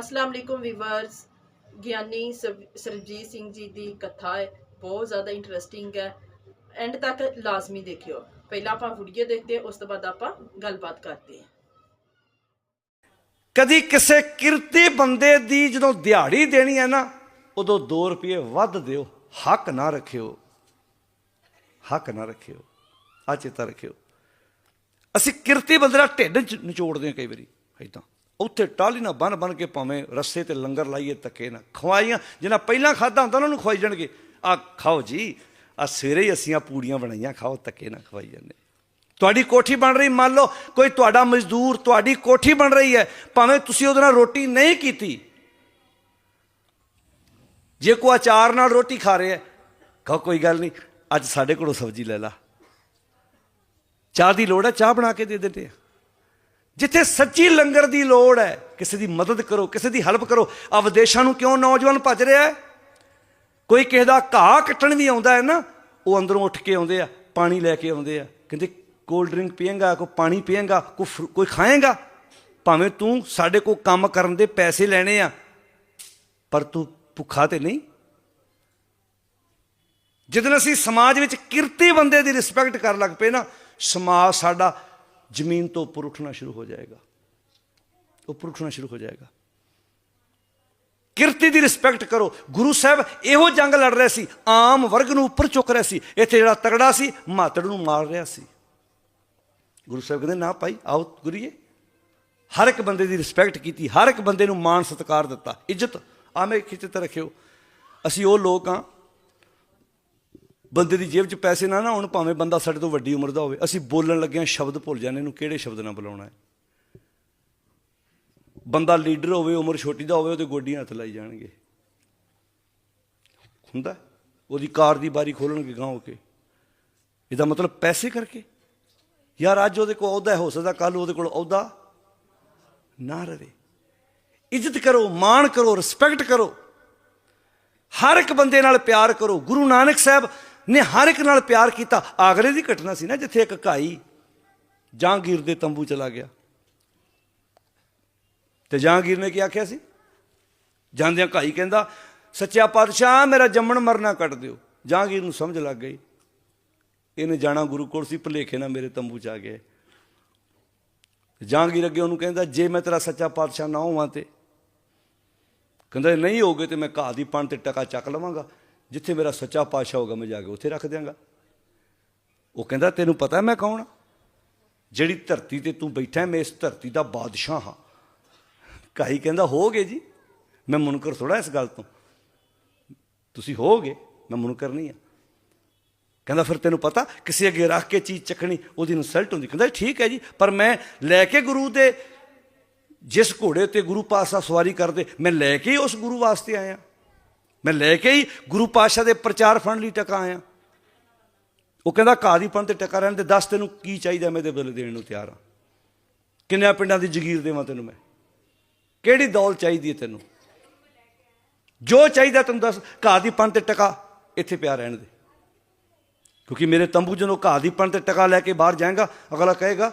ਅਸਲਾਮ ਵਾਲੇਕੁਮ ਵੀਵਰਸ, ਗਿਆਨੀ ਸਰ- ਸਿੰਘ ਜੀ ਦੀ ਕਥਾ ਹੈ, ਬਹੁਤ ਜ਼ਿਆਦਾ ਇੰਟਰਸਟਿੰਗ ਹੈ। ਐਂਡ ਤੱਕ ਲਾਜ਼ਮੀ ਦੇਖਿਓ। ਪਹਿਲਾਂ ਆਪਾਂ ਵੀਡੀਓ ਦੇਖਦੇ ਹਾਂ, ਉਸ ਤੋਂ ਬਾਅਦ ਆਪਾਂ ਗੱਲਬਾਤ ਕਰਦੇ ਹਾਂ। ਕਦੀ ਕਿਸੇ ਕਿਰਤੀ ਬੰਦੇ ਦੀ ਜਦੋਂ ਦਿਹਾੜੀ ਦੇਣੀ ਹੈ ਨਾ, ਉਦੋਂ 2 ਰੁਪਏ ਵੱਧ ਦਿਓ। ਹੱਕ ਨਾ ਰੱਖਿਓ। ਹੱਕ ਨਾ ਰੱਖਿਓ। ਆ ਚੇਤਾ ਰੱਖਿਓ। ਅਸੀਂ ਕਿਰਤੀ ਬੰਦੇ ਦਾ ਢਿੱਡ ਨਿਚੋੜਦੇ ਹਾਂ ਕਈ ਵਾਰੀ ਇਦਾਂ ਉੱਥੇ ਟਾਲੀ ਨਾ ਬਨ ਬਨ ਕੇ ਭਾਵੇਂ ਰੱਸੇ ਤੇ ਲੰਗਰ ਲਾਈਏ ਤੱਕੇ ਨਾ ਖਵਾਈਆਂ ਜਿਹਨਾਂ ਪਹਿਲਾਂ ਖਾਦਾ ਹੁੰਦਾ ਉਹਨਾਂ ਨੂੰ ਖਵਾਈ ਜਾਣਗੇ। ਆ ਖਾਓ ਜੀ ਆ ਸਵੇਰੇ ਹੀ ਅਸੀਂ ਆ ਪੂੜੀਆਂ ਬਣਾਈਆਂ ਖਾਓ ਤੱਕੇ ਨਾ ਖਵਾਈ ਜਾਂਦੇ। ਤੁਹਾਡੀ ਕੋਠੀ ਬਣ ਰਹੀ ਮੰਨ ਲਓ ਕੋਈ ਤੁਹਾਡਾ ਮਜ਼ਦੂਰ ਤੁਹਾਡੀ ਕੋਠੀ ਬਣ ਰਹੀ ਹੈ ਭਾਵੇਂ ਤੁਸੀਂ ਉਹਦੇ ਨਾਲ ਰੋਟੀ ਨਹੀਂ ਕੀਤੀ। ਜੇ ਕੋ ਅਚਾਰ ਨਾਲ ਰੋਟੀ ਖਾ ਰਿਹਾ ਹੈ, ਕਹੋ ਕੋਈ ਗੱਲ ਨਹੀਂ ਅੱਜ ਸਾਡੇ ਕੋਲੋਂ ਸਬਜ਼ੀ ਲੈ ਲਾ। ਚਾਹ ਦੀ ਲੋੜ ਹੈ ਚਾਹ ਬਣਾ ਕੇ ਦੇ ਦਿੰਦੇ ਆ। ਜਿੱਥੇ ਸੱਚੀ ਲੰਗਰ ਦੀ ਲੋੜ ਹੈ, ਕਿਸੇ ਦੀ ਮਦਦ ਕਰੋ, ਕਿਸੇ ਦੀ ਹੈਲਪ ਕਰੋ ਆ ਵਿਦੇਸ਼ਾਂ ਨੂੰ ਕਿਉਂ ਨੌਜਵਾਨ ਭੱਜ ਰਿਹਾ ਹੈ? ਕੋਈ ਕਿਸੇ ਦਾ ਘਾਹ ਕੱਟਣ ਵੀ ਆਉਂਦਾ ਹੈ ਨਾ, ਉਹ ਅੰਦਰੋਂ ਉੱਠ ਕੇ ਆਉਂਦੇ ਆ, ਪਾਣੀ ਲੈ ਕੇ ਆਉਂਦੇ ਆ। ਕਹਿੰਦੇ ਕੋਲਡ ਡਰਿੰਕ ਪੀਏਗਾ, ਕੋਈ ਪਾਣੀ ਪੀਏਗਾ, ਕੋਈ ਫਰੂ- ਕੋਈ ਖਾਏਗਾ? ਭਾਵੇਂ ਤੂੰ ਸਾਡੇ ਕੋਲ ਕੰਮ ਕਰਨ ਦੇ ਪੈਸੇ ਲੈਣੇ ਆ, ਪਰ ਤੂੰ ਭੁੱਖਾ ਤੇ ਨਹੀਂ? ਜਦੋਂ ਅਸੀਂ ਸਮਾਜ ਵਿੱਚ ਕਿਰਤੀ ਬੰਦੇ ਦੀ ਰਿਸਪੈਕਟ ਕਰਨ ਲੱਗ ਪਏ ਨਾ, ਸਮਾਜ ਸਾਡਾ ਜ਼ਮੀਨ ਤੋਂ ਉੱਪਰ ਉੱਠਣਾ ਸ਼ੁਰੂ ਹੋ ਜਾਏਗਾ ਉੱਪਰ ਉੱਠਣਾ ਸ਼ੁਰੂ ਹੋ ਜਾਏਗਾ ਕਿਰਤੀ ਦੀ ਰਿਸਪੈਕਟ ਕਰੋ ਗੁਰੂ ਸਾਹਿਬ ਇਹੋ ਜੰਗ ਲੜ ਰਹੇ ਸੀ ਆਮ ਵਰਗ ਨੂੰ ਉੱਪਰ ਚੁੱਕ ਰਿਹਾ ਸੀ ਇੱਥੇ ਜਿਹੜਾ ਤਗੜਾ ਸੀ ਮਾਤੜ ਨੂੰ ਮਾਰ ਰਿਹਾ ਸੀ ਗੁਰੂ ਸਾਹਿਬ ਕਹਿੰਦੇ ਨਾ ਭਾਈ ਆਓ ਗੁਰੀਏ ਹਰ ਇੱਕ ਬੰਦੇ ਦੀ ਰਿਸਪੈਕਟ ਕੀਤੀ ਹਰ ਇੱਕ ਬੰਦੇ ਨੂੰ ਮਾਣ ਸਤਿਕਾਰ ਦਿੱਤਾ ਇੱਜ਼ਤ ਆਵੇਂ ਖਿੱਚਤ ਰੱਖਿਓ ਅਸੀਂ ਉਹ ਲੋਕ ਆ ਬੰਦੇ ਦੀ ਜੇਬ 'ਚ ਪੈਸੇ ਨਾ ਨਾ ਹੁਣ ਭਾਵੇਂ ਬੰਦਾ ਸਾਡੇ ਤੋਂ ਵੱਡੀ ਉਮਰ ਦਾ ਹੋਵੇ, ਅਸੀਂ ਬੋਲਣ ਲੱਗਿਆਂ ਸ਼ਬਦ ਭੁੱਲ ਜਾਂਦੇ ਇਹਨੂੰ ਕਿਹੜੇ ਸ਼ਬਦ ਨਾਲ ਬੁਲਾਉਣਾ ਹੈ? ਬੰਦਾ ਲੀਡਰ ਹੋਵੇ, ਉਮਰ ਛੋਟੀ ਦਾ ਹੋਵੇ, ਉਹਦੇ ਗੋਡੀਆਂ ਹੱਥ ਲਾਈ ਜਾਣਗੇ। ਹੁੰਦਾ? ਉਹਦੀ ਕਾਰ ਦੀ ਬਾਰੀ ਖੋਲਣਗੇ ਗਾਂ ਹੋ ਕੇ। ਇਹਦਾ ਮਤਲਬ ਪੈਸੇ ਕਰਕੇ? ਯਾਰ ਅੱਜ ਉਹਦੇ ਕੋਲ ਅਹੁਦਾ ਹੋ ਸਕਦਾ ਕੱਲ ਉਹਦੇ ਕੋਲ ਅਹੁਦਾ ਨਾ ਰਵੇ। ਇੱਜ਼ਤ ਕਰੋ, ਮਾਣ ਕਰੋ ਰਿਸਪੈਕਟ ਕਰੋ। ਹਰ ਇੱਕ ਬੰਦੇ ਨਾਲ ਪਿਆਰ ਕਰੋ। ਗੁਰੂ ਨਾਨਕ ਸਾਹਿਬ ਨੇ ਹਰ ਇੱਕ ਨਾਲ ਪਿਆਰ ਕੀਤਾ। ਆਗਰੇ ਦੀ ਘਟਨਾ ਸੀ ਨਾ, ਜਿੱਥੇ ਇੱਕ ਘਾਈ ਜਹਾਂਗੀਰ ਦੇ ਤੰਬੂ ਚਲਾ ਗਿਆ। ਤੇ ਜਹਾਂਗੀਰ ਨੇ ਕੀ ਆਖਿਆ ਸੀ? ਜਾਂਦਿਆਂ ਘਾਈ ਕਹਿੰਦਾ ਸੱਚਾ ਪਾਤਸ਼ਾਹ, ਮੇਰਾ ਜੰਮਣ ਮਰਨਾ ਕੱਟ ਦਿਓ। ਜਹਾਂਗੀਰ ਨੂੰ ਸਮਝ ਲੱਗ ਗਈ। ਇਹਨੇ ਜਾਣਾ ਗੁਰੂ ਕੋਲ ਸੀ, ਭਲੇਖੇ ਨਾਲ ਮੇਰੇ ਤੰਬੂ ਚ ਆ ਗਿਆ। ਜਹਾਂਗੀਰ ਅੱਗੇ ਉਹਨੂੰ ਕਹਿੰਦਾ, ਜੇ ਮੈਂ ਤੇਰਾ ਸੱਚਾ ਪਾਤਸ਼ਾਹ ਨਾ ਹੋਵਾਂ ਤੇ? ਕਹਿੰਦਾ ਜੇ ਨਹੀਂ ਹੋਗੇ ਤੇ ਮੈਂ ਘਾਹ ਦੀ ਪਣ ਤੇ ਟਕਾ ਚੱਕ ਲਵਾਂਗਾ। ਜਿੱਥੇ ਮੇਰਾ ਸੱਚਾ ਪਾਤਸ਼ਾਹ ਹੋਗਾ ਮੈਂ ਜਾ ਕੇ ਉੱਥੇ ਰੱਖ ਦਿਆਂਗਾ। ਉਹ ਕਹਿੰਦਾ, ਤੈਨੂੰ ਪਤਾ ਮੈਂ ਕੌਣ? ਹਾਂ? ਜਿਹੜੀ ਧਰਤੀ ਤੇ ਤੂੰ ਬੈਠਾ, ਮੈਂ ਇਸ ਧਰਤੀ ਦਾ ਬਾਦਸ਼ਾਹ ਹਾਂ। ਕਾਈ ਕਹਿੰਦਾ, ਹੋਗੇ ਜੀ। ਮੈਂ ਮੁਨਕਰ ਥੋੜਾ ਇਸ ਗੱਲ ਤੋਂ। ਤੁਸੀਂ ਹੋਗੇ, ਮੈਂ ਮੁਨਕਰ ਨਹੀਂ ਆ ਕਹਿੰਦਾ, ਫਿਰ ਤੈਨੂੰ ਪਤਾ, ਕਿਸੇ ਅੱਗੇ ਰੱਖ ਕੇ ਚੀਜ਼ ਚੱਕਣੀ, ਉਹਦੀ ਇਨਸਲਟ ਹੁੰਦੀ। ਕਹਿੰਦਾ, ਠੀਕ ਹੈ ਜੀ, ਪਰ ਮੈਂ ਲੈ ਕੇ ਗੁਰੂ ਦੇ, ਜਿਸ ਘੋੜੇ ਤੇ ਗੁਰੂ ਪਾਤਸ਼ਾਹ ਸਵਾਰੀ ਕਰਦੇ, ਮੈਂ ਲੈ ਕੇ ਹੀ ਉਸ ਗੁਰੂ ਵਾਸਤੇ ਆਇਆ। ਮੈਂ ਲੈ ਕੇ ਹੀ ਗੁਰੂ ਪਾਤਸ਼ਾਹ ਦੇ ਪ੍ਰਚਾਰ ਫੰਡ ਲਈ ਟਕਾ ਆਇਆ। ਉਹ ਕਹਿੰਦਾ ਕਾਦੀ ਪੰਨ ਤੇ ਟਕਾ ਰਹਿਣ 'ਤੇ ਦੱਸ ਤੈਨੂੰ ਕੀ ਚਾਹੀਦਾ ਮੈਂ ਤੇ ਬਦਲੇ ਦੇਣ ਨੂੰ ਤਿਆਰ ਹਾਂ। ਕਿੰਨਿਆਂ ਪਿੰਡਾਂ ਦੀ ਜ਼ਗੀਰ ਦੇਵਾਂ ਤੈਨੂੰ ਮੈਂ? ਕਿਹੜੀ ਦੌਲ ਚਾਹੀਦੀ ਹੈ ਤੈਨੂੰ? ਜੋ ਚਾਹੀਦਾ ਤੈਨੂੰ ਦੱਸ, ਘਾਹ ਦੀ ਪੰਨ ਤੇ ਟਕਾ ਇੱਥੇ ਪਿਆ ਰਹਿਣ ਦੇ। ਕਿਉਂਕਿ ਮੇਰੇ ਤੰਬੂ ਜਦੋਂ ਘਾਹ ਦੀ ਪੰਨ ਤੇ ਟਕਾ ਲੈ ਕੇ ਬਾਹਰ ਜਾਏਗਾ, ਅਗਲਾ ਕਹੇਗਾ,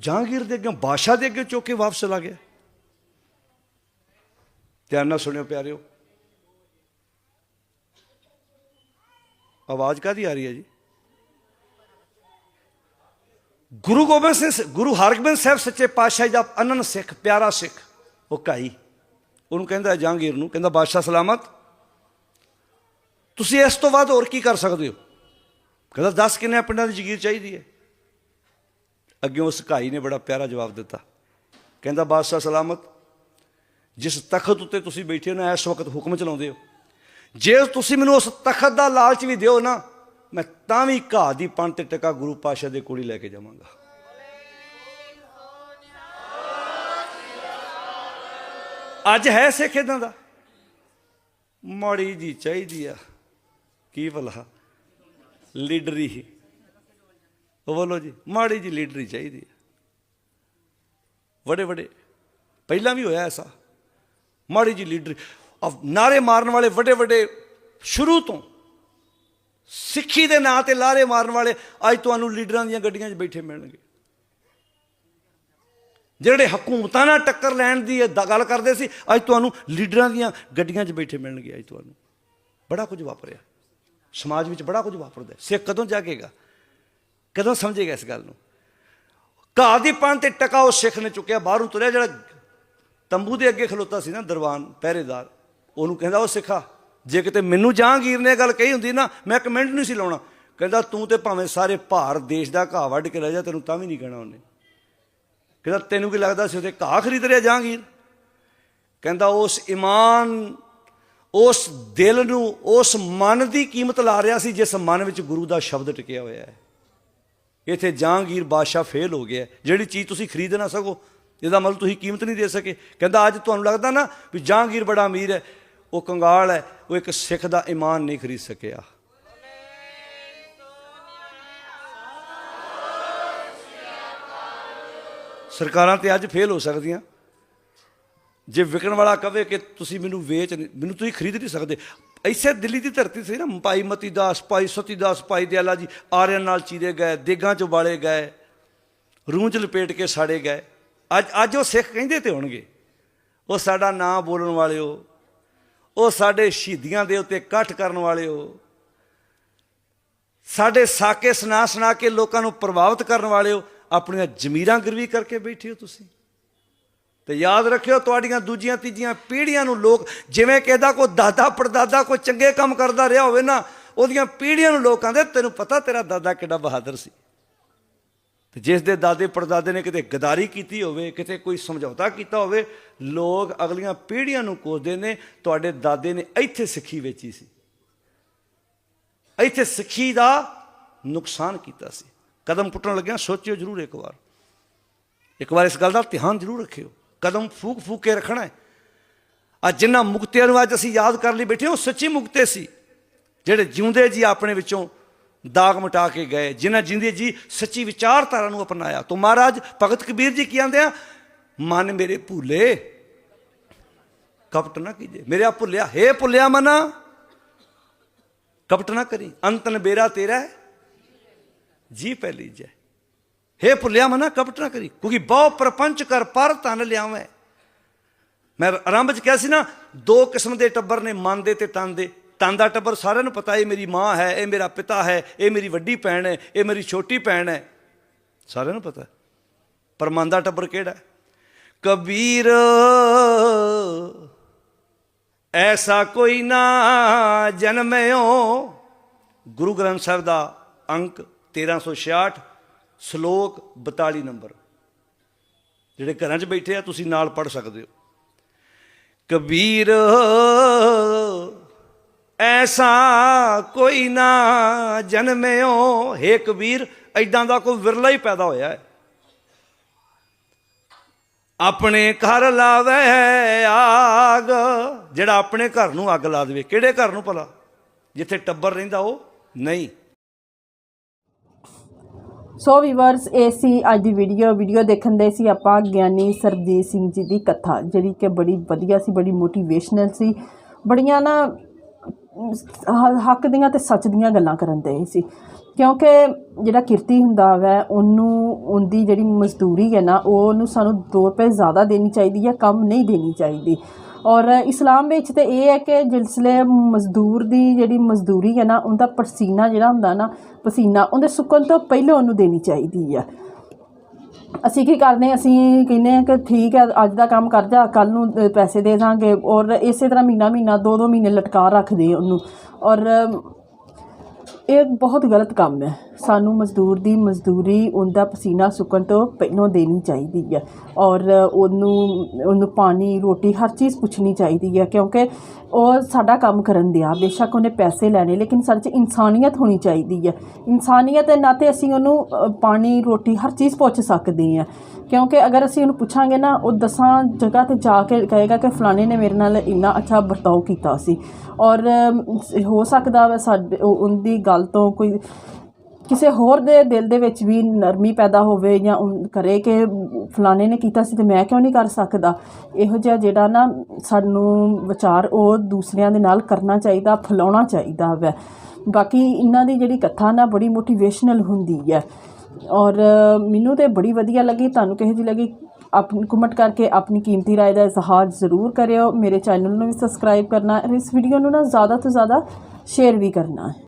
ਜਹਾਂਗੀਰ ਦੇ ਅੱਗੇ, ਬਾਦਸ਼ਾਹ ਦੇ ਅੱਗੇ ਚੁੱਕ ਕੇ ਵਾਪਸ ਚਲਾ ਗਿਆ। ਧਿਆਨ ਨਾਲ ਸੁਣਿਓ ਪਿਆਰਿਓ ਆਵਾਜ਼ ਕਾਦੀ ਆ ਰਹੀ ਹੈ ਜੀ? ਗੁਰੂ ਗੋਬਿੰਦ ਸਿੰਘ ਗੁਰੂ ਹਰਗੋਬਿੰਦ ਸਾਹਿਬ ਸੱਚੇ ਪਾਤਸ਼ਾਹ ਜੀ ਦਾ ਅਨੰਨ ਸਿੱਖ, ਪਿਆਰਾ ਸਿੱਖ, ਉਹ ਕਾਈ ਉਹਨੂੰ ਕਹਿੰਦਾ ਜਹਾਂਗੀਰ ਨੂੰ, ਕਹਿੰਦਾ ਬਾਦਸ਼ਾਹ ਸਲਾਮਤ। ਤੁਸੀਂ ਇਸ ਤੋਂ ਬਾਅਦ ਹੋਰ ਕੀ ਕਰ ਸਕਦੇ ਹੋ? ਕਹਿੰਦਾ 10 ਕਿੰਨੇ ਪਿੰਡਾਂ ਦੀ ਜ਼ਗੀਰ ਚਾਹੀਦੀ ਹੈ? ਅੱਗੇ ਉਸ ਕਾਈ ਨੇ ਬੜਾ ਪਿਆਰਾ ਜਵਾਬ ਦਿੱਤਾ। ਕਹਿੰਦਾ ਬਾਦਸ਼ਾਹ ਸਲਾਮਤ, ਜਿਸ ਤਖਤ ਉੱਤੇ ਤੁਸੀਂ ਬੈਠੇ ਹੋ ਨਾ, ਇਸ ਵਕਤ ਹੁਕਮ ਚਲਾਉਂਦੇ ਹੋ। ਜੇ ਤੁਸੀਂ ਮੈਨੂੰ ਉਸ ਤਖਤ ਦਾ ਲਾਲਚ ਵੀ ਦਿਓ ਨਾ, ਮੈਂ ਤਾਂ ਵੀ ਘਾਹ ਦੀ ਪੰਨ ਤੇ ਟਕਾ ਗੁਰੂ ਪਾਸ਼ਾ ਦੇ ਕੋਲ ਹੀ ਲੈ ਕੇ ਜਾਵਾਂਗਾ। ਅੱਜ ਹੈ ਸਿੱਖ ਇਦਾਂ ਦਾ? ਮਾੜੀ ਜੀ ਚਾਹੀਦੀ ਆ। ਕੀ ਭਲਾ? ਲੀਡਰੀ ਹੀ। ਉਹ ਬੋਲੋ ਜੀ, ਮਾੜੀ ਜੀ ਲੀਡਰੀ ਚਾਹੀਦੀ ਆ। ਵੱਡੇ ਵੱਡੇ ਪਹਿਲਾਂ ਵੀ ਹੋਇਆ ਐਸਾ। ਮਾੜੀ ਜੀ ਲੀਡਰ ਆ ਨਾਰੇ ਮਾਰਨ ਵਾਲੇ ਵੱਡੇ ਵੱਡੇ ਸ਼ੁਰੂ ਤੋਂ ਸਿੱਖੀ ਦੇ ਨਾਂ ਤੇ ਲਾਰੇ ਮਾਰਨ ਵਾਲੇ ਅੱਜ ਤੁਹਾਨੂੰ ਲੀਡਰਾਂ ਦੀਆਂ ਗੱਡੀਆਂ 'ਚ ਬੈਠੇ ਮਿਲਣਗੇ। ਜਿਹੜੇ ਹਕੂਮਤਾਂ ਨਾਲ ਟੱਕਰ ਲੈਣ ਦੀ ਗੱਲ ਕਰਦੇ ਸੀ, ਅੱਜ ਤੁਹਾਨੂੰ ਲੀਡਰਾਂ ਦੀਆਂ ਗੱਡੀਆਂ 'ਚ ਬੈਠੇ ਮਿਲਣਗੇ ਅੱਜ ਤੁਹਾਨੂੰ। ਬੜਾ ਕੁਝ ਵਾਪਰਿਆ। ਸਮਾਜ ਵਿੱਚ ਬੜਾ ਕੁਝ ਵਾਪਰਦਾ। ਸਿੱਖ ਕਦੋਂ ਜਾਗੇਗਾ? ਕਦੋਂ ਸਮਝੇਗਾ ਇਸ ਗੱਲ ਨੂੰ? ਘਾਹ ਦੀ ਪੰਨ ਤੇ ਟਕਾ ਉਹ ਸਿੱਖ ਨੇ ਚੁੱਕਿਆ। ਬਾਹਰੋਂ ਤੁਰਿਆ ਜਿਹੜਾ ਤੰਬੂ ਦੇ ਅੱਗੇ ਖਲੋਤਾ ਸੀ ਨਾ ਦਰਬਾਨ, ਪਹਿਰੇਦਾਰ। ਉਹਨੂੰ ਕਹਿੰਦਾ ਉਹ ਸਿੱਖਾ, ਜੇ ਕਿਤੇ ਮੈਨੂੰ ਜਹਾਂਗੀਰ ਨੇ ਇਹ ਗੱਲ ਕਹੀ ਹੁੰਦੀ ਨਾ, ਮੈਂ ਕਮੈਂਟ ਨਹੀਂ ਸੀ ਲਾਉਣਾ। ਕਹਿੰਦਾ, ਤੂੰ ਤੇ ਭਾਵੇਂ ਸਾਰੇ ਭਾਰਤ ਦੇਸ਼ ਦਾ ਘਾਹ ਵੱਢ ਕੇ ਲੈ ਜਾ, ਤੈਨੂੰ ਤਾਂ ਵੀ ਨਹੀਂ ਕਹਿਣਾ ਉਹਨੇ। ਕਹਿੰਦਾ, ਤੈਨੂੰ ਕੀ ਲੱਗਦਾ ਸੀ ਉਹਦੇ ਘਾਹ ਖਰੀਦ ਰਿਹਾ ਜਹਾਂਗੀਰ? ਕਹਿੰਦਾ, ਉਸ ਇਮਾਨ, ਉਸ ਦਿਲ ਨੂੰ, ਉਸ ਮਨ ਦੀ ਕੀਮਤ ਲਾ ਰਿਹਾ ਸੀ, ਜਿਸ ਮਨ ਵਿੱਚ ਗੁਰੂ ਦਾ ਸ਼ਬਦ ਟਿਕਿਆ ਹੋਇਆ ਹੈ। ਇੱਥੇ ਜਹਾਂਗੀਰ ਬਾਦਸ਼ਾਹ ਫੇਲ ਹੋ ਗਿਆ ਜਿਹੜੀ ਚੀਜ਼ ਤੁਸੀਂ ਖਰੀਦ ਨਾ ਸਕੋ, ਇਹਦਾ ਮਤਲਬ ਤੁਸੀਂ ਕੀਮਤ ਨਹੀਂ ਦੇ ਸਕੇ। ਕਹਿੰਦਾ, ਅੱਜ ਤੁਹਾਨੂੰ ਲੱਗਦਾ ਨਾ ਵੀ ਜਹਾਂਗੀਰ ਬੜਾ ਅਮੀਰ ਹੈ। ਉਹ ਕੰਗਾਲ ਹੈ, ਉਹ ਇੱਕ ਸਿੱਖ ਦਾ ਈਮਾਨ ਨਹੀਂ ਖਰੀਦ ਸਕਿਆ। ਸਰਕਾਰਾਂ ਤੇ ਅੱਜ ਫੇਲ ਹੋ ਸਕਦੀਆਂ। ਜੇ ਵਿਕਣ ਵਾਲਾ ਕਵੇ ਕਿ ਤੁਸੀਂ ਮੈਨੂੰ ਵੇਚ ਨਹੀਂ, ਮੈਨੂੰ ਤੁਸੀਂ ਖਰੀਦ ਨਹੀਂ ਸਕਦੇ। ਐਸੇ ਦਿੱਲੀ ਦੀ ਧਰਤੀ ਸੀ ਨਾ, ਭਾਈ ਮਤੀ ਦਾਸ, ਭਾਈ ਸਤੀ ਦਾਸ, ਭਾਈ ਦਿਆਲਾ ਜੀ, ਆਰਿਆਂ ਨਾਲ ਚੀਰੇ ਗਏ, ਦੇਗਾਂ ਚ ਬਾਲੇ ਗਏ ਰੂੰ ਚ ਲਪੇਟ ਕੇ ਸਾੜੇ ਗਏ। ਅੱਜ ਅੱਜ ਉਹ ਸਿੱਖ ਕਹਿੰਦੇ ਤੇ ਹੋਣਗੇ। ਉਹ ਸਾਡਾ ਨਾਂ ਬੋਲਣ ਵਾਲਿਓ ਉਹ ਸਾਡੇ ਸ਼ਹੀਦੀਆਂ ਦੇ ਉੱਤੇ ਇਕੱਠ ਕਰਨ ਵਾਲਿਓ ਸਾਡੇ ਸਾਕੇ ਸੁਣਾ ਸੁਣਾ ਕੇ ਲੋਕਾਂ ਨੂੰ ਪ੍ਰਭਾਵਿਤ ਕਰਨ ਵਾਲਿਓ ਆਪਣੀਆਂ ਜ਼ਮੀਰਾਂ ਗਿਰਵੀ ਕਰਕੇ ਬੈਠੇ ਹੋ ਤੁਸੀਂ। ਤੇ ਯਾਦ ਰੱਖਿਓ, ਤੁਹਾਡੀਆਂ ਦੂਜੀਆਂ, ਤੀਜੀਆਂ ਪੀੜ੍ਹੀਆਂ ਨੂੰ ਲੋਕ ਜਿਵੇਂ ਕਹਿੰਦਾ ਕੋਈ ਦਾਦਾ ਪੜਦਾਦਾ ਕੋਈ ਚੰਗੇ ਕੰਮ ਕਰਦਾ ਰਿਹਾ ਹੋਵੇ ਨਾ, ਉਹਦੀਆਂ ਪੀੜ੍ਹੀਆਂ ਨੂੰ ਲੋਕ ਕਹਿੰਦੇ ਤੈਨੂੰ ਪਤਾ ਤੇਰਾ ਦਾਦਾ ਕਿੱਡਾ ਬਹਾਦਰ ਸੀ। ਤੇ ਜਿਸ ਦੇ ਦਾਦੇ ਪੜਦਾਦੇ ਨੇ ਕਿਤੇ ਗਦਾਰੀ ਕੀਤੀ ਹੋਵੇ, ਕਿਤੇ ਕੋਈ ਸਮਝੌਤਾ ਕੀਤਾ ਹੋਵੇ, ਲੋਕ ਅਗਲੀਆਂ ਪੀੜ੍ਹੀਆਂ ਨੂੰ ਕੋਸਦੇ ਨੇ, ਤੁਹਾਡੇ ਦਾਦੇ ਨੇ ਇੱਥੇ ਸਿੱਖੀ ਵੇਚੀ ਸੀ। ਇੱਥੇ ਸਿੱਖੀ ਦਾ ਨੁਕਸਾਨ ਕੀਤਾ ਸੀ। ਕਦਮ ਪੁੱਟਣ ਲੱਗਿਆ ਸੋਚਿਓ ਜ਼ਰੂਰ ਇੱਕ ਵਾਰ। ਇੱਕ ਵਾਰ ਇਸ ਗੱਲ ਦਾ ਧਿਆਨ ਜ਼ਰੂਰ ਰੱਖਿਓ। ਕਦਮ ਫੂਕ ਫੂਕ ਕੇ ਰੱਖਣਾ ਹੈ। ਅੱਜ ਜਿਨ੍ਹਾਂ ਮੁਕਤਿਆਂ ਨੂੰ ਅੱਜ ਅਸੀਂ ਯਾਦ ਕਰ ਲਈ ਬੈਠੇ ਉਹ ਸੱਚੀ ਮੁਕਤੇ ਸੀ, ਜਿਹੜੇ ਜਿਉਂਦੇ ਜੀ ਆਪਣੇ ਵਿੱਚੋਂ ਦਾਗ ਮਿਟਾ ਕੇ ਗਏ, ਜਿਨ੍ਹਾਂ ਜਿੰਦੇ ਜੀ ਸੱਚੀ ਵਿਚਾਰਧਾਰਾ ਨੂੰ ਅਪਣਾਇਆ। ਤੋਂ ਮਹਾਰਾਜ, ਭਗਤ ਕਬੀਰ ਜੀ ਕੀ ਆਂਦੇ ਆ? ਮਨ ਮੇਰੇ ਭੁੱਲੇ, ਕਪਟ ਨਾ ਕੀਜੇ। ਮੇਰੇ ਆ ਭੁੱਲਿਆ, ਹੇ ਭੁੱਲਿਆ ਮਨਾ, ਕਪਟ ਨਾ ਕਰੀ। ਅੰਤਨ ਬੇਰਾ ਤੇਰਾ ਜੀ ਪਹਿਲੀ ਜੈ। ਹੇ ਭੁੱਲਿਆ ਮਨਾ, ਕਪਟ ਨਾ ਕਰੀ। ਕਿਉਂਕਿ ਬਹੁ ਪ੍ਰਪੰਚ ਕਰ ਪਰ ਤਨ ਲਿਆਵੇਂ। ਮੈਂ ਆਰੰਭ ਚ ਕਿਹਾ ਸੀ ਨਾ, ਦੋ ਕਿਸਮ ਦੇ ਟੱਬਰ ਨੇ, ਮਨ ਦੇ ਤੇ ਤਨ ਦੇ। ਤਨ ਦਾ ਟੱਬਰ ਸਾਰਿਆਂ ਨੂੰ ਪਤਾ, ਇਹ ਮੇਰੀ ਮਾਂ ਹੈ, ਇਹ ਮੇਰਾ ਪਿਤਾ ਹੈ, ਇਹ ਮੇਰੀ ਵੱਡੀ ਭੈਣ ਹੈ, ਇਹ ਮੇਰੀ ਛੋਟੀ ਭੈਣ ਹੈ। ਸਾਰਿਆਂ ਨੂੰ ਪਤਾ ਪਰ ਮਨ ਦਾ ਟੱਬਰ ਕਿਹੜਾ ਕਬੀਰ, ਐਸਾ ਕੋਈ ਨਾ ਜਨਮਿਓ। ਗੁਰੂ ਗ੍ਰੰਥ ਸਾਹਿਬ ਦਾ ਅੰਕ 1366 ਸ਼ਲੋਕ 42 ਨੰਬਰ। ਜਿਹੜੇ ਘਰਾਂ 'ਚ ਬੈਠੇ ਆ, ਤੁਸੀਂ ਨਾਲ ਪੜ ਸਕਦੇ ਹੋ। ਕਬੀਰ ਐਸਾ ਕੋਈ ਨਾ ਜਨਮਿਓ ਹੇ ਕਬੀਰ ਐਦਾਂ ਦਾ ਕੋਈ ਵਿਰਲਾ ਹੀ ਪੈਦਾ ਹੋਇਆ ਹੈ। ਆਪਣੇ ਘਰ ਲਾਵੇ ਆਗ, ਜਿਹੜਾ ਆਪਣੇ ਘਰ ਨੂੰ ਅੱਗ ਲਾ ਦੇਵੇ। ਕਿਹੜੇ ਘਰ ਨੂੰ ਭਲਾ? ਜਿੱਥੇ ਟੱਬਰ ਰਹਿੰਦਾ ਉਹ ਨਹੀਂ। ਸੋ ਵੀਵਰਸ ਇਹ ਸੀ ਅੱਜ ਦੀ ਵੀਡੀਓ ਵੀਡੀਓ ਦੇਖਣ ਦੇ ਸੀ ਆਪਾਂ ਗਿਆਨੀ ਸਰਬਜੀਤ ਸਿੰਘ ਜੀ ਦੀ ਕਥਾ, ਜਿਹੜੀ ਕਿ ਬੜੀ ਵਧੀਆ ਸੀ, ਬੜੀ ਮੋਟੀਵੇਸ਼ਨਲ ਸੀ। ਬੜੀਆਂ ਨਾ ਹੱਕ ਦੀਆਂ ਤੇ ਸੱਚ ਦੀਆਂ ਗੱਲਾਂ ਕਰਨ ਦੇ ਸੀ। ਕਿਉਂਕਿ ਜਿਹੜਾ ਕਿਰਤੀ ਹੁੰਦਾ ਵੈ, ਉਹਨੂੰ, ਉਹਦੀ ਜਿਹੜੀ ਮਜ਼ਦੂਰੀ ਹੈ ਨਾ ਉਹ ਉਹਨੂੰ ਸਾਨੂੰ 2 ਰੁਪਏ ਜ਼ਿਆਦਾ ਦੇਣੀ ਚਾਹੀਦੀ ਹੈ, ਕੰਮ ਨਹੀਂ ਦੇਣੀ ਚਾਹੀਦੀ। ਔਰ ਇਸਲਾਮ ਵਿੱਚ ਤੇ ਇਹ ਹੈ ਕਿ ਜਿਸਲੇ ਮਜ਼ਦੂਰ ਦੀ ਜਿਹੜੀ ਮਜ਼ਦੂਰੀ ਹੈ ਨਾ, ਉਹਦਾ ਪਸੀਨਾ ਜਿਹੜਾ ਹੁੰਦਾ ਨਾ, ਪਸੀਨਾ ਉਹਦੇ ਸੁੱਕਣ ਤੋਂ ਪਹਿਲਾਂ ਉਹਨੂੰ ਦੇਣੀ ਚਾਹੀਦੀ ਆ ਅਸੀਂ ਕੀ ਕਰਦੇ ਅਸੀਂ ਕਹਿੰਦੇ ਹਾਂ ਕਿ ਠੀਕ ਹੈ, ਅੱਜ ਦਾ ਕੰਮ ਕਰ ਜਾ ਕੱਲ ਨੂੰ ਪੈਸੇ ਦੇ ਦਾਂਗੇ ਔਰ ਇਸੇ ਤਰ੍ਹਾਂ ਮਹੀਨਾ ਮਹੀਨਾ ਦੋ ਦੋ ਮਹੀਨੇ ਲਟਕਾ ਰੱਖਦੇ ਉਹਨੂੰ ਔਰ ਇਹ ਬਹੁਤ ਗਲਤ ਕੰਮ ਹੈ। ਸਾਨੂੰ ਮਜ਼ਦੂਰ ਦੀ ਮਜ਼ਦੂਰੀ, ਉਹਦਾ ਪਸੀਨਾ ਸੁੱਕਣ ਤੋਂ ਪਹਿਲਾਂ ਦੇਣੀ ਚਾਹੀਦੀ ਹੈ ਔਰ ਉਹਨੂੰ ਉਹਨੂੰ ਪਾਣੀ, ਰੋਟੀ ਹਰ ਚੀਜ਼ ਪੁੱਛਣੀ ਚਾਹੀਦੀ ਹੈ ਕਿਉਂਕਿ ਉਹ ਸਾਡਾ ਕੰਮ ਕਰਨ ਦਿਆ। ਬੇਸ਼ੱਕ ਉਹਨੇ ਪੈਸੇ ਲੈਣੇ, ਲੇਕਿਨ ਸਾਡੇ 'ਚ ਇਨਸਾਨੀਅਤ ਹੋਣੀ ਚਾਹੀਦੀ ਹੈ। ਇਨਸਾਨੀਅਤ ਦੇ ਨਾਤੇ ਅਸੀਂ ਉਹਨੂੰ ਪਾਣੀ, ਰੋਟੀ ਹਰ ਚੀਜ਼ ਪੁੱਛ ਸਕਦੇ ਹਾਂ। ਕਿਉਂਕਿ ਅਗਰ ਅਸੀਂ ਉਹਨੂੰ ਪੁੱਛਾਂਗੇ ਨਾ, ਉਹ ਦਸਾਂ ਜਗ੍ਹਾ ਤੇ ਜਾ ਕੇ ਕਹੇਗਾ ਕਿ ਫਲਾਣੇ ਨੇ ਮੇਰੇ ਨਾਲ ਇੰਨਾ ਅੱਛਾ ਵਰਤਾਓ ਕੀਤਾ ਸੀ। ਔਰ ਹੋ ਸਕਦਾ ਵਾ ਸਾਡੇ ਉਹਦੀ ਗੱਲ ਤੋਂ ਕੋਈ ਕਿਸੇ ਹੋਰ ਦੇ ਦਿਲ ਦੇ ਵਿੱਚ ਵੀ ਨਰਮੀ ਪੈਦਾ ਹੋਵੇ ਜਾਂ ਉਨ- ਕਰੇ ਕਿ ਫਲਾਣੇ ਨੇ ਕੀਤਾ ਸੀ ਤੇ ਮੈਂ ਕਿਉਂ ਨਹੀਂ ਕਰ ਸਕਦਾ ਇਹੋ ਜਿਹਾ ਜਿਹੜਾ ਨਾ ਸਾਨੂੰ ਵਿਚਾਰ ਉਹ ਦੂਸਰਿਆਂ ਦੇ ਨਾਲ ਕਰਨਾ ਚਾਹੀਦਾ ਫੈਲਾਉਣਾ ਚਾਹੀਦਾ ਵੈ ਬਾਕੀ ਇਹਨਾਂ ਦੀ ਜਿਹੜੀ ਕਥਾ ਨਾ ਬੜੀ ਮੋਟੀਵੇਸ਼ਨਲ ਹੁੰਦੀ ਹੈ ਔਰ ਮੈਨੂੰ ਤੇ ਬੜੀ ਵਧੀਆ ਲੱਗੀ ਤੁਹਾਨੂੰ ਕਿਹੋ ਜਿਹੀ ਲੱਗੀ ਆਪਣੀ ਕਮੈਂਟ ਕਰਕੇ ਆਪਣੀ ਕੀਮਤੀ رائے ਦਾ ਇਜ਼ਹਾਰ ਜ਼ਰੂਰ ਕਰਿਓ ਮੇਰੇ ਚੈਨਲ ਨੂੰ ਵੀ ਸਬਸਕ੍ਰਾਈਬ ਕਰਨਾ ਹੈ ਇਸ ਵੀਡੀਓ ਨੂੰ ਨਾ ਜ਼ਿਆਦਾ ਤੋਂ ਜ਼ਿਆਦਾ ਸ਼ੇਅਰ ਵੀ ਕਰਨਾ ਹੈ